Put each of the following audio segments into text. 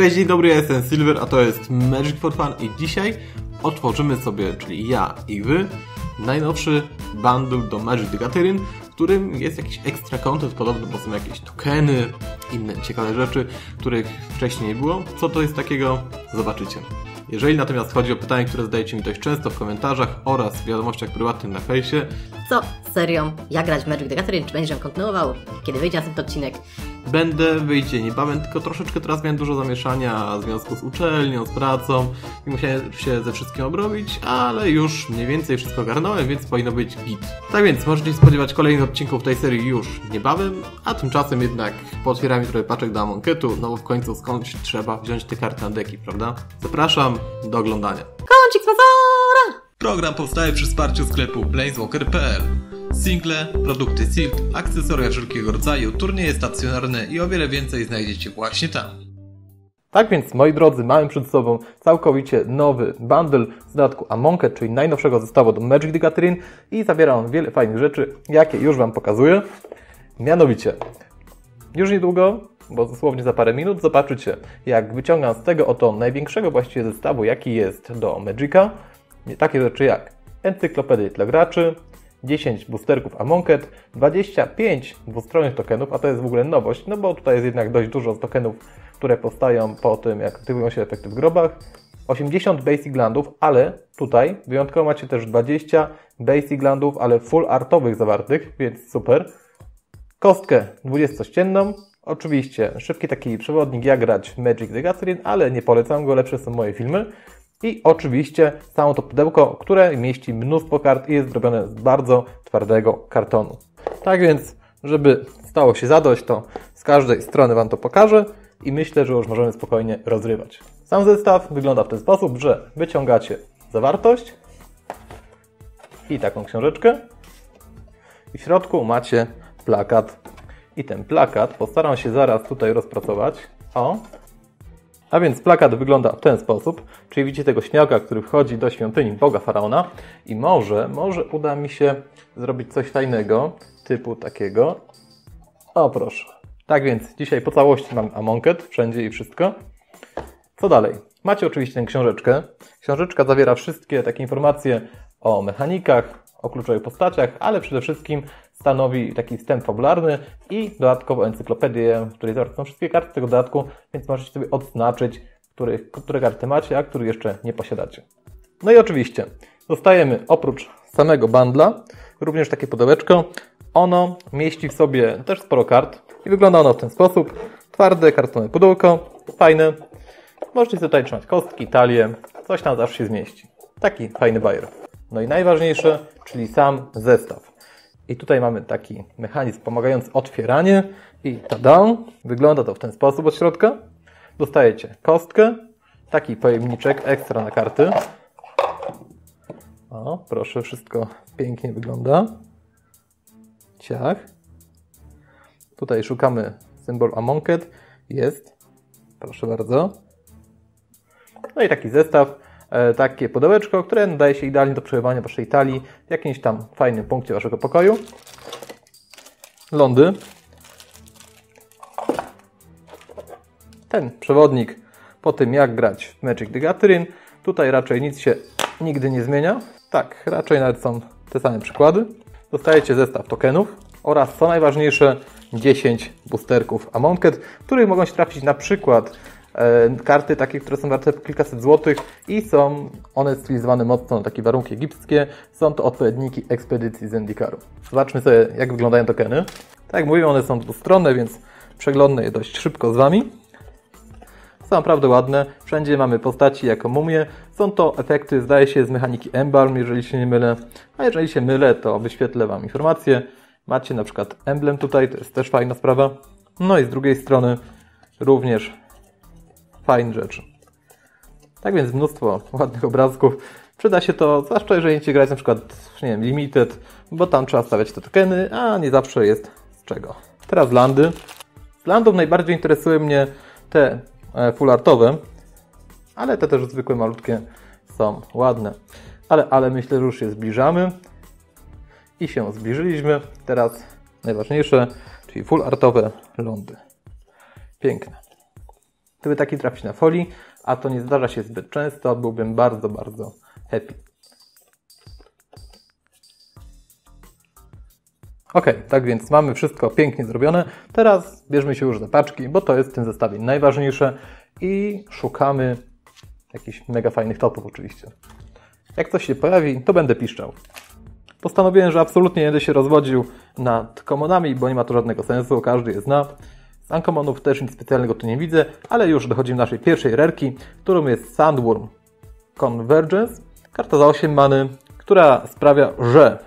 Cześć, dzień dobry, ja jestem Silver, a to jest Magic for Fun i dzisiaj otworzymy sobie, czyli ja i wy, najnowszy bundle do Magic the Gathering, w którym jest jakiś ekstra content, podobno bo są jakieś tokeny, inne ciekawe rzeczy, których wcześniej nie było. Co to jest takiego? Zobaczycie. Jeżeli natomiast chodzi o pytania, które zadajecie mi dość często w komentarzach oraz w wiadomościach prywatnych na fejsie, Co? Serio? Jak grać w Magic the Gathering? Czy będziesz ją kontynuował? Kiedy wyjdzie następny odcinek? Będę, wyjdzie niebawem, tylko troszeczkę teraz miałem dużo zamieszania w związku z uczelnią, z pracą i musiałem się ze wszystkim obrobić, ale już mniej więcej wszystko ogarnąłem, więc powinno być git. Tak więc możecie się spodziewać kolejnych odcinków tej serii już niebawem, a tymczasem jednak pootwieramy trochę paczek do Amonketu, no bo w końcu skądś trzeba wziąć te karty na deki, prawda? Zapraszam do oglądania. Kącik sponsora! Program powstaje przy wsparciu sklepu planeswalker.pl. Single, produkty Silt, akcesoria wszelkiego rodzaju, turnieje stacjonarne i o wiele więcej znajdziecie właśnie tam. Tak więc, moi drodzy, mamy przed sobą całkowicie nowy bundle z dodatku Amonkhet, czyli najnowszego zestawu do Magic the Gathering i zawiera on wiele fajnych rzeczy, jakie już Wam pokazuję. Mianowicie, już niedługo, bo dosłownie za parę minut, zobaczycie, jak wyciągam z tego oto największego właściwie zestawu, jaki jest do Magica, takie rzeczy jak encyklopedie dla graczy, 10 boosterków Amonkhet, 25 dwustronnych tokenów, a to jest w ogóle nowość, no bo tutaj jest jednak dość dużo tokenów, które powstają po tym, jak aktywują się efekty w grobach, 80 basic landów, ale tutaj wyjątkowo macie też 20 basic landów, ale full artowych zawartych, więc super kostkę 20-ścienną. Oczywiście szybki taki przewodnik jak grać Magic the Gathering, ale nie polecam go, lepsze są moje filmy. I oczywiście samo to pudełko, które mieści mnóstwo kart i jest zrobione z bardzo twardego kartonu. Tak więc, żeby stało się zadość, to z każdej strony Wam to pokażę i myślę, że już możemy spokojnie rozrywać. Sam zestaw wygląda w ten sposób, że wyciągacie zawartość i taką książeczkę i w środku macie plakat. I ten plakat postaram się zaraz tutaj rozpracować. O. A więc plakat wygląda w ten sposób. Czyli widzicie tego śmiałka, który wchodzi do świątyni Boga Faraona. I może, może uda mi się zrobić coś fajnego, typu takiego. O proszę. Tak więc dzisiaj po całości mam Amonkhet, wszędzie i wszystko. Co dalej? Macie oczywiście tę książeczkę. Książeczka zawiera wszystkie takie informacje o mechanikach, o kluczowych postaciach, ale przede wszystkim stanowi taki wstęp fabularny i dodatkowo encyklopedię, w której są wszystkie karty tego dodatku, więc możecie sobie odznaczyć, których, które karty macie, a których jeszcze nie posiadacie. No i oczywiście dostajemy oprócz samego bundla również takie pudełeczko. Ono mieści w sobie też sporo kart i wygląda ono w ten sposób. Twarde kartonowe pudełko, fajne. Możecie tutaj trzymać kostki, talie, coś tam zawsze się zmieści. Taki fajny bajer. No i najważniejsze, czyli sam zestaw. I tutaj mamy taki mechanizm pomagający otwieranie i tada, wygląda to w ten sposób od środka. Dostajecie kostkę, taki pojemniczek ekstra na karty. O, proszę, wszystko pięknie wygląda. Ciach. Tutaj szukamy symbol Amonkhet. Jest. Proszę bardzo. No i taki zestaw, takie pudełeczko, które nadaje się idealnie do przebywania Waszej talii w jakimś tam fajnym punkcie Waszego pokoju. Lądy. Ten przewodnik po tym jak grać w Magic the Gathering. Tutaj raczej nic się nigdy nie zmienia. Tak, raczej nawet są te same przykłady. Dostajecie zestaw tokenów oraz co najważniejsze 10 boosterków Amonkhet, których mogą się trafić na przykład e, karty takie, które są warte kilkaset złotych i są one stylizowane mocno na takie warunki egipskie. Są to odpowiedniki ekspedycji Zendikaru. Zobaczmy sobie, jak wyglądają tokeny. Tak jak mówiłem, one są dwustronne, więc przeglądnę je dość szybko z Wami. Są naprawdę ładne. Wszędzie mamy postaci jako mumie. Są to efekty, zdaje się, z mechaniki Embalm, jeżeli się nie mylę. A jeżeli się mylę, to wyświetlę Wam informacje. Macie na przykład emblem tutaj, to jest też fajna sprawa. No i z drugiej strony również fajne rzeczy. Tak więc mnóstwo ładnych obrazków. Przyda się to, zwłaszcza jeżeli chcecie grać na przykład, nie wiem, limited, bo tam trzeba stawiać te tokeny, a nie zawsze jest z czego. Teraz landy. Z landów najbardziej interesują mnie te e, full artowe, ale te też zwykłe, malutkie są ładne. Ale, ale myślę, że już się zbliżamy i się zbliżyliśmy. Teraz najważniejsze, czyli full artowe lądy. Piękne. Gdyby taki trafić na folii, a to nie zdarza się zbyt często, byłbym bardzo, bardzo happy. Ok, tak więc mamy wszystko pięknie zrobione. Teraz bierzmy się już za paczki, bo to jest w tym zestawie najważniejsze i szukamy jakichś mega fajnych topów oczywiście. Jak coś się pojawi, to będę piszczał. Postanowiłem, że absolutnie nie będę się rozwodził nad komonami, bo nie ma to żadnego sensu, każdy je zna. Z Uncomonów też nic specjalnego tu nie widzę, ale już dochodzimy do naszej pierwszej rerki, którą jest Sandworm Convergence. Karta za 8 many, która sprawia, że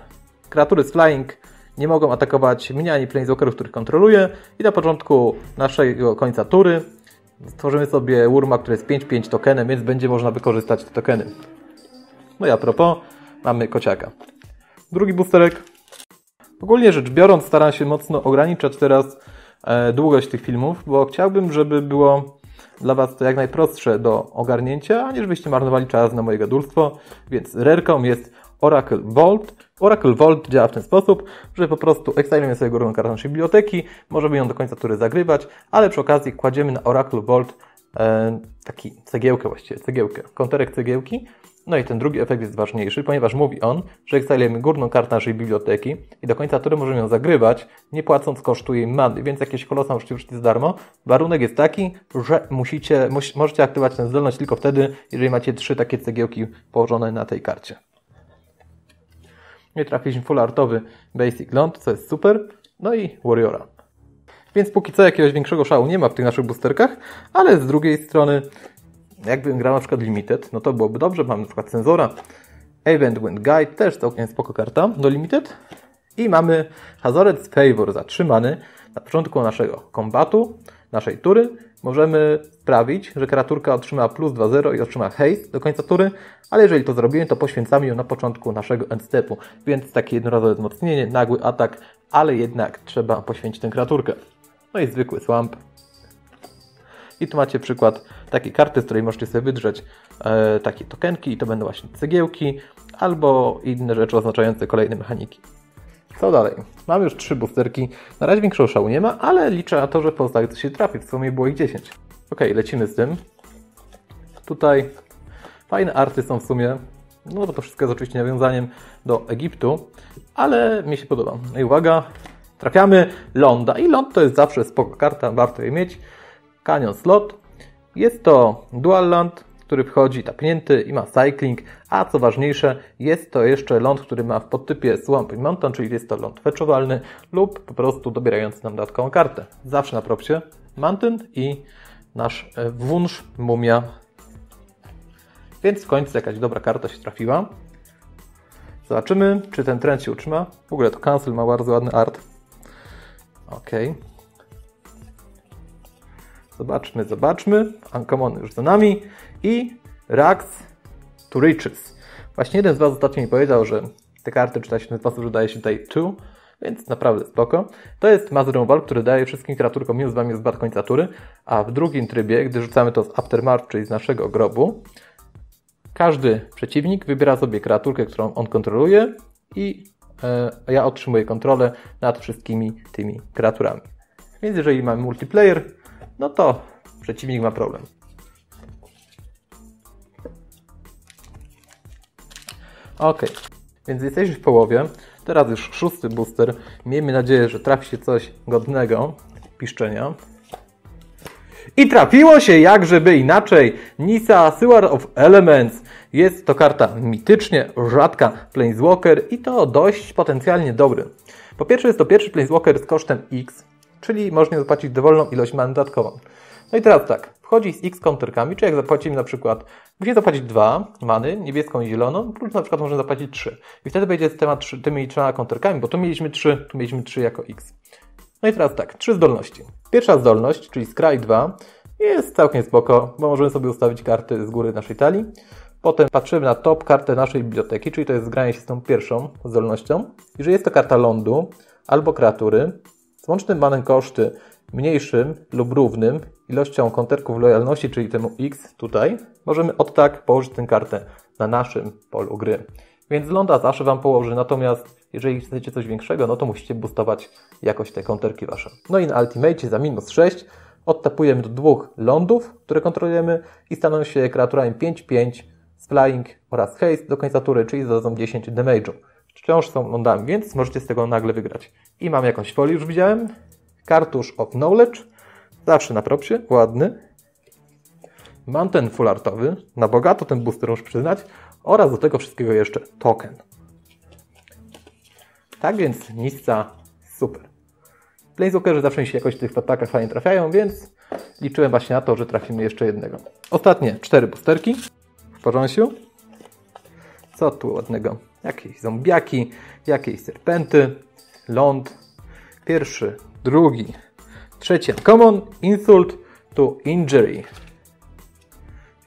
kreatury z Flying nie mogą atakować mnie ani Planeswalkerów, których kontroluję. I na początku naszego końca tury stworzymy sobie Wurma, który jest 5-5 tokenem, więc będzie można wykorzystać te tokeny. No i a propos, mamy kociaka. Drugi boosterek. Ogólnie rzecz biorąc, staram się mocno ograniczać teraz długość tych filmów, bo chciałbym, żeby było dla Was to jak najprostsze do ogarnięcia, a nie żebyście marnowali czas na moje gadulstwo. Więc rerką jest Oracle Vault. Oracle Vault działa w ten sposób, że po prostu ekstalujemy sobie górną kartę naszej biblioteki, możemy ją do końca tury zagrywać, ale przy okazji kładziemy na Oracle Vault e, taki cegiełkę właściwie, cegiełkę, konterek cegiełki. No i ten drugi efekt jest ważniejszy, ponieważ mówi on, że ekstalujemy górną kartę naszej biblioteki i do końca tury możemy ją zagrywać, nie płacąc kosztu jej many, więc jakieś kolosa możecie użyć za darmo. Warunek jest taki, że musicie, możecie aktywować tę zdolność tylko wtedy, jeżeli macie trzy takie cegiełki położone na tej karcie. Nie trafiliśmy full artowy Basic Ląd, co jest super. No i Warriora. Więc póki co jakiegoś większego szału nie ma w tych naszych boosterkach, ale z drugiej strony, jakbym grał na przykład Limited, no to byłoby dobrze. Mamy na przykład Sensora, Event Wind Guide, też całkiem spoko karta do Limited. I mamy Hazard's Favor zatrzymany na początku naszego kombatu, naszej tury. Możemy sprawić, że kreaturka otrzyma plus 2-0 i otrzyma haste do końca tury, ale jeżeli to zrobimy, to poświęcamy ją na początku naszego endstepu. Więc takie jednorazowe wzmocnienie, nagły atak, ale jednak trzeba poświęcić tę kreaturkę. No i zwykły swamp. I tu macie przykład takiej karty, z której możecie sobie wydrzeć e, takie tokenki i to będą właśnie cegiełki albo inne rzeczy oznaczające kolejne mechaniki. Co dalej? Mam już trzy boosterki. Na razie większego szału nie ma, ale liczę na to, że pozostałych coś się trafi. W sumie było ich 10. Ok, lecimy z tym. Tutaj fajne arty są w sumie. No bo to wszystko jest oczywiście nawiązaniem do Egiptu, ale mi się podoba. No i uwaga, trafiamy Londa. I Lond to jest zawsze spoko karta, warto je mieć. Canyon Slot. Jest to Dual Land, który wchodzi tapnięty i ma cycling, a co ważniejsze, jest to jeszcze ląd, który ma w podtypie Swamp Mountain, czyli jest to ląd fetchowalny lub po prostu dobierający nam dodatkową kartę. Zawsze na propsie Mountain i nasz e, wunsz mumia. Więc w końcu jakaś dobra karta się trafiła. Zobaczymy, czy ten trend się utrzyma. W ogóle to Cancel ma bardzo ładny art. Ok. Zobaczmy, zobaczmy. Uncommon już za nami. I Rags to Riches. Właśnie jeden z Was ostatnio mi powiedział, że te karty czyta się w ten sposób, że daje się tutaj to, więc naprawdę spoko. To jest Mazurą Wal, który daje wszystkim kreaturkom minus 2 minus 2 do końca tury, a w drugim trybie, gdy rzucamy to z Aftermarch, czyli z naszego grobu, każdy przeciwnik wybiera sobie kreaturkę, którą on kontroluje i e, ja otrzymuję kontrolę nad wszystkimi tymi kreaturami. Więc jeżeli mamy multiplayer, no to przeciwnik ma problem. Ok, więc jesteśmy w połowie. Teraz już szósty booster. Miejmy nadzieję, że trafi się coś godnego piszczenia. I trafiło się jakżeby inaczej. Nisa Sewer of Elements. Jest to karta mitycznie rzadka Planeswalker i to dość potencjalnie dobry. Po pierwsze jest to pierwszy Planeswalker z kosztem X, czyli można zapłacić dowolną ilość man dodatkową. No i teraz tak, wchodzi z X counterkami, czy jak zapłacimy na przykład, musimy zapłacić dwa many, niebieską i zieloną, plus na przykład możemy zapłacić trzy. I wtedy będzie temat tymi trzema counterkami, bo tu mieliśmy trzy, tu mieliśmy trzy jako X. No i teraz tak, trzy zdolności. Pierwsza zdolność, czyli Scry 2, jest całkiem spoko, bo możemy sobie ustawić karty z góry naszej talii. Potem patrzymy na top kartę naszej biblioteki, czyli to jest zgranie się z tą pierwszą zdolnością. Jeżeli jest to karta lądu albo kreatury, z łącznym manem koszty mniejszym lub równym ilością konterków lojalności, czyli temu X tutaj, możemy od tak położyć tę kartę na naszym polu gry. Więc ląda zawsze Wam położy, natomiast jeżeli chcecie coś większego, no to musicie boostować jakoś te konterki Wasze. No i na Ultimate za minus 6 odtapujemy do dwóch lądów, które kontrolujemy i staną się kreaturami 5-5 z flying oraz haste do końca tury, czyli zadadzą 10 damage'u. Wciąż są lądami, więc możecie z tego nagle wygrać. I mam jakąś folię, już widziałem. Kartusz of Knowledge, zawsze na propsie, ładny. Mam ten full artowy, na bogato ten booster muszę przyznać, oraz do tego wszystkiego jeszcze token. Tak więc Nisca super. Planeswalkerzy zawsze mi się jakoś w tych patakach fajnie trafiają, więc liczyłem właśnie na to, że trafimy jeszcze jednego. Ostatnie cztery boosterki w porządku. Co tu ładnego? Jakieś zombiaki, jakieś serpenty, ląd. Pierwszy, drugi, trzeci common, insult to injury.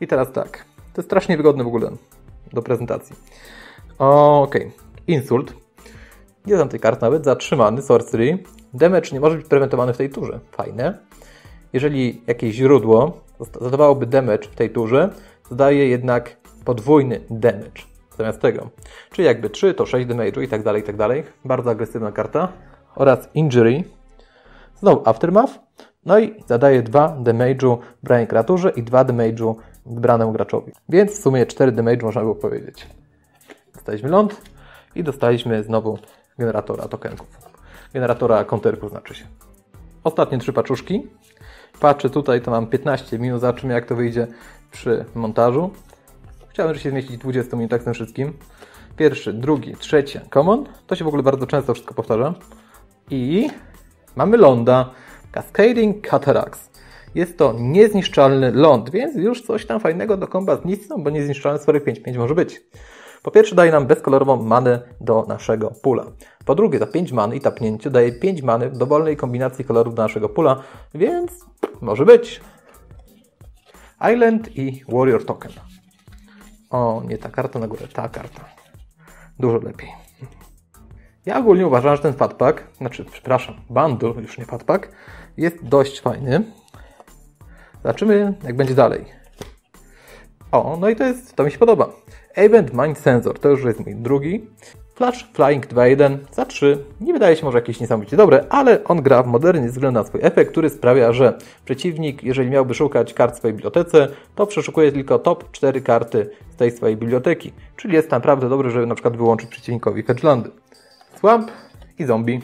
I teraz tak. To jest strasznie wygodne w ogóle do prezentacji. Okej. Okay. Insult. Nie znam tej karty nawet. Zatrzymany, sorcery. Damage nie może być prewentowany w tej turze. Fajne. Jeżeli jakieś źródło zadawałoby damage w tej turze, zadaje jednak podwójny damage zamiast tego. Czyli jakby 3 to 6 damage'u i tak dalej, i tak dalej. Bardzo agresywna karta. Oraz Injury. Znowu Aftermath. No i zadaje 2 damage'u branej kreaturze i 2 damage'u wybranemu graczowi. Więc w sumie 4 damage można było powiedzieć. Dostaliśmy ląd i dostaliśmy znowu generatora tokenków. Generatora konterków znaczy się. Ostatnie trzy paczuszki. Patrzę tutaj, to mam 15 minut, zobaczymy jak to wyjdzie przy montażu. Chciałem się zmieścić w 20 minutach z tym wszystkim. Pierwszy, drugi, trzeci, common. To się w ogóle bardzo często wszystko powtarza. I mamy ląda. Cascading Cataracts. Jest to niezniszczalny ląd, więc już coś tam fajnego do komba z nicą, bo niezniszczalny sfery 5-5 może być. Po pierwsze daje nam bezkolorową manę do naszego pula. Po drugie za 5 many i tapnięcie daje 5 many w dowolnej kombinacji kolorów do naszego pula, więc może być. Island i Warrior Token. O, nie ta karta na górę, ta karta. Dużo lepiej. Ja ogólnie uważam, że ten fatpack, znaczy, przepraszam, bundle, już nie fatpack, jest dość fajny. Zobaczymy, jak będzie dalej. O, no i to jest, to mi się podoba. Event Mind Sensor, to już jest mój drugi. Flash Flying 2.1 za 3 nie wydaje się może jakieś niesamowicie dobre, ale on gra w modernie ze względu na swój efekt, który sprawia, że przeciwnik, jeżeli miałby szukać kart w swojej bibliotece, to przeszukuje tylko top 4 karty z tej swojej biblioteki. Czyli jest naprawdę dobry, żeby na przykład wyłączyć przeciwnikowi Hedgelandy. Swamp i zombie.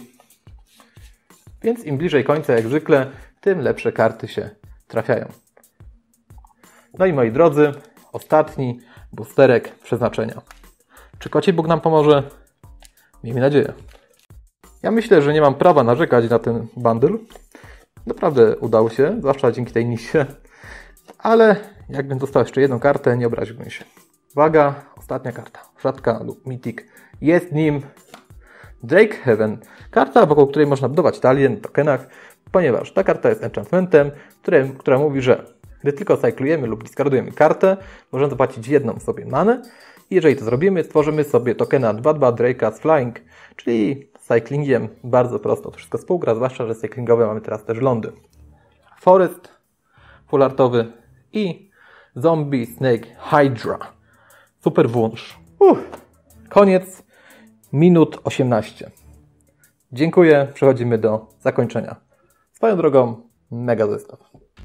Więc im bliżej końca, jak zwykle, tym lepsze karty się trafiają. No i moi drodzy, ostatni boosterek przeznaczenia. Czy koci Bóg nam pomoże? Miejmy nadzieję. Ja myślę, że nie mam prawa narzekać na ten bundle. Naprawdę udało się, zwłaszcza dzięki tej nisie. Ale jakbym dostał jeszcze jedną kartę, nie obraziłbym się. Uwaga, ostatnia karta. Rzadka lub mythic. Jest nim Drake Heaven. Karta, wokół której można budować talie na tokenach, ponieważ ta karta jest enchantmentem, które, która mówi, że gdy tylko cyklujemy lub discardujemy kartę, możemy zapłacić jedną sobie manę. Jeżeli to zrobimy, stworzymy sobie tokena 2-2 Drake'a z Flying, czyli cyclingiem bardzo prosto to wszystko współgra, zwłaszcza, że cyklingowe mamy teraz też lądy. Forest fulartowy i Zombie Snake Hydra. Super włącz. Koniec. Minut 18. Dziękuję. Przechodzimy do zakończenia. Swoją drogą, mega zestaw.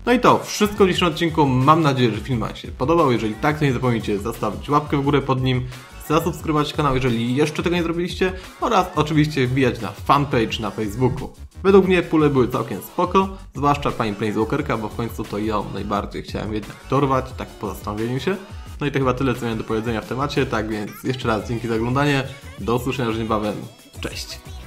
No i to wszystko w dzisiejszym odcinku. Mam nadzieję, że film Wam się podobał. Jeżeli tak, to nie zapomnijcie zostawić łapkę w górę pod nim, zasubskrybować kanał, jeżeli jeszcze tego nie zrobiliście oraz oczywiście wbijać na fanpage na Facebooku. Według mnie pule były całkiem spoko, zwłaszcza pani Planeswalkerka, bo w końcu to ją najbardziej chciałem jednak dorwać, tak po zastanowieniu się. No i to chyba tyle, co miałem do powiedzenia w temacie, tak więc jeszcze raz dzięki za oglądanie, do usłyszenia już niebawem, cześć!